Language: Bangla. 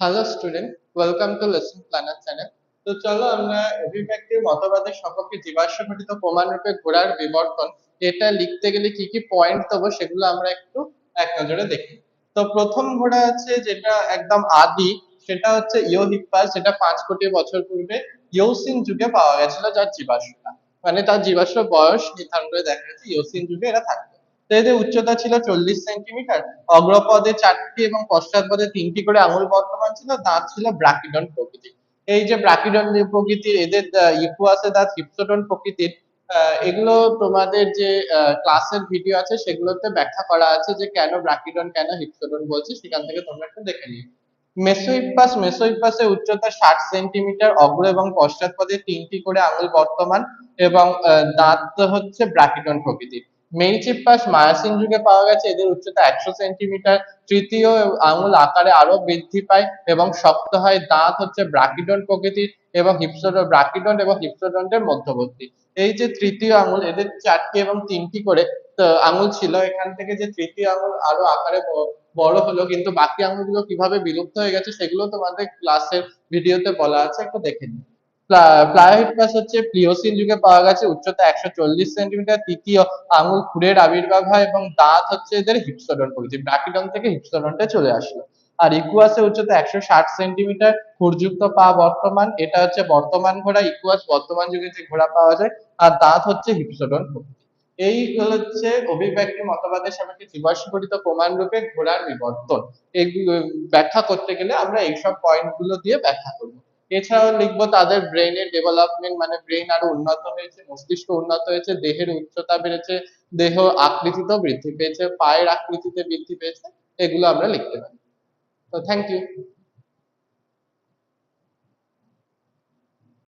Hello student welcome to lesson planner channel তো চলো আমরা অভিব্যক্তির মতবাদের সম্পর্কে জীবাশ্ম ঘটিত প্রমাণরূপে ঘোড়ার বিবর্তন, এটা লিখতে গেলে কি কি পয়েন্ট দেবো সেগুলো আমরা একটু এক নজরে দেখি। তো প্রথম ঘোড়া আছে যেটা একদম আদি, সেটা হচ্ছে ইওহিপ্পাস যেটা পাঁচ কোটি বছর পূর্বে ইউসিন যুগে পাওয়া গেছিল যার জীবাশ্মটা। মানে তার জীবাশ্ম বয়স নির্ধারণ করে দেখা গেছে ইওসিন যুগে এরা থাকতো। তো এদের উচ্চতা ছিল চল্লিশ সেন্টিমিটার, অগ্রপদে চারটি এবং পশ্চাৎপদে তিনটি করে আঙুল বর্তমান ছিল দাঁত ছিল ব্রাকিডন প্রকৃতির এই যে ব্রাকিডন প্রকৃতির এদের ইকুয়াসে দাঁত হিপসোডন প্রকৃতির এগুলো তোমাদের যে ক্লাসের ভিডিও আছে সেগুলোতে ব্যাখ্যা করা আছে যে কেন ব্রাকিডন, কেন হিপসোডন বলছি, সেখান থেকে তোমরা একটু দেখে নিও। মেসোইপাস মেসোইপাসের উচ্চতা ষাট সেন্টিমিটার, অগ্র এবং পশ্চাৎপদে তিনটি করে আঙুল বর্তমান এবং দাঁত হচ্ছে ব্রাকিডন প্রকৃতির। মেইচিপ্পাস মায়াসিন যুগে পাওয়া গেছে। এদের উচ্চতা একশো সেন্টিমিটার। তৃতীয় আঙুল আকারে আরও বৃদ্ধি পায় এবং শক্ত হয়। দাঁত হচ্ছে ব্রাকিডন প্রকৃতির এবং হিপসোডন ব্রাকিডন এবং হিপসোডন্টের মধ্যবর্তী। এই যে তৃতীয় আঙুল, এদের চারটি এবং তিনটি করে আঙুল ছিল। এখান থেকে যে তৃতীয় আঙুল আরও আকারে বড় হলো, কিন্তু বাকি আঙুলগুলো কীভাবে বিলুপ্ত হয়ে গেছে, সেগুলো তোমাদের ক্লাসের ভিডিওতে বলা আছে। একটু দেখে নিও। প্লায়োহিপটাস হচ্ছে প্লিওসিন যুগে পাওয়া গেছে, উচ্চতা একশো চল্লিশ সেন্টিমিটার, তৃতীয় আঙুল খুরের আবির্ভাব হয় এবং দাঁত হচ্ছে এদের হিপসোডন প্রকৃতির ব্রাকিডন থেকে হিপসোডনটা চলে আসলো। আর ইকুয়াসের উচ্চতা একশো ষাট সেন্টিমিটার খুরযুক্ত পা বর্তমান, এটা হচ্ছে বর্তমান ঘোড়া, ইকুয়াস বর্তমান যুগে যে ঘোড়া পাওয়া যায়, আর দাঁত হচ্ছে হিপসোডন প্রকৃতি। এই হচ্ছে অভিব্যক্তি মতবাদের সাপেক্ষে জীবাশ্মঘটিত প্রমাণ রূপে ঘোড়ার বিবর্তন। এগুলো ব্যাখ্যা করতে গেলে আমরা এইসব পয়েন্টগুলো দিয়ে ব্যাখ্যা করব। এছাড়াও লিখব তাদের ব্রেনের ডেভেলপমেন্ট মানে ব্রেন আরও উন্নত হয়েছে, মস্তিষ্ক উন্নত হয়েছে, দেহের উচ্চতা বেড়েছে, দেহ আকৃতিতেও বৃদ্ধি পেয়েছে, পায়ের আকৃতিতে বৃদ্ধি পেয়েছে, এগুলো আমরা লিখতে পারি। তো থ্যাংক ইউ